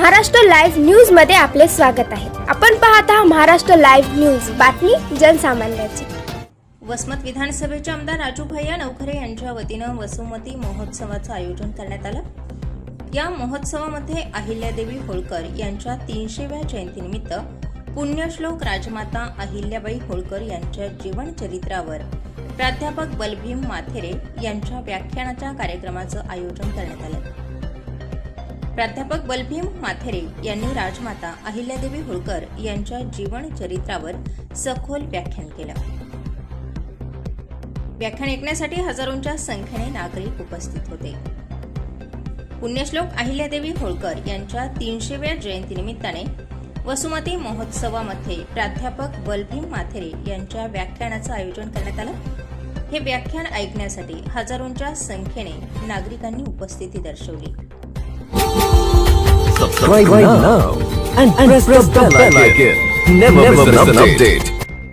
Maharashtra live न्यूजमध्ये आपले स्वागत आहे. आपण पाहत आहात महाराष्ट्र लाईव्ह न्यूज. बातमी जनसामान्याची. वसमत विधानसभेचे आमदार राजू भैया नवखरे यांच्या वतीनं वसुमती महोत्सवाचं आयोजन करण्यात आलं. या महोत्सवामध्ये अहिल्यादेवी होळकर यांच्या तीनशेव्या जयंतीनिमित्त पुण्यश्लोक राजमाता अहिल्याबाई होळकर यांच्या जीवनचरित्रावर प्राध्यापक बलभीम माथेरे यांच्या व्याख्यानाच्या कार्यक्रमाचं आयोजन करण्यात आलं. प्राध्यापक बलभीम माथेरे यांनी राजमाता अहिल्यादेवी होळकर यांच्या जीवन चरित्रावर सखोल व्याख्यान केलं. व्याख्यान ऐकण्यासाठी हजारोंच्या संख्येने नागरिक उपस्थित होते. पुण्यश्लोक अहिल्यादेवी होळकर यांच्या तीनशेव्या जयंतीनिमित्ताने वसुमती महोत्सवामध्ये प्राध्यापक बलभीम माथेरे यांच्या व्याख्यानाचं आयोजन करण्यात आलं. हे व्याख्यान ऐकण्यासाठी हजारोंच्या संख्येने नागरिकांनी उपस्थिती दर्शवली. Subscribe, right now, and, and press, press, the bell, the bell icon. icon. Never, Never miss an update. update.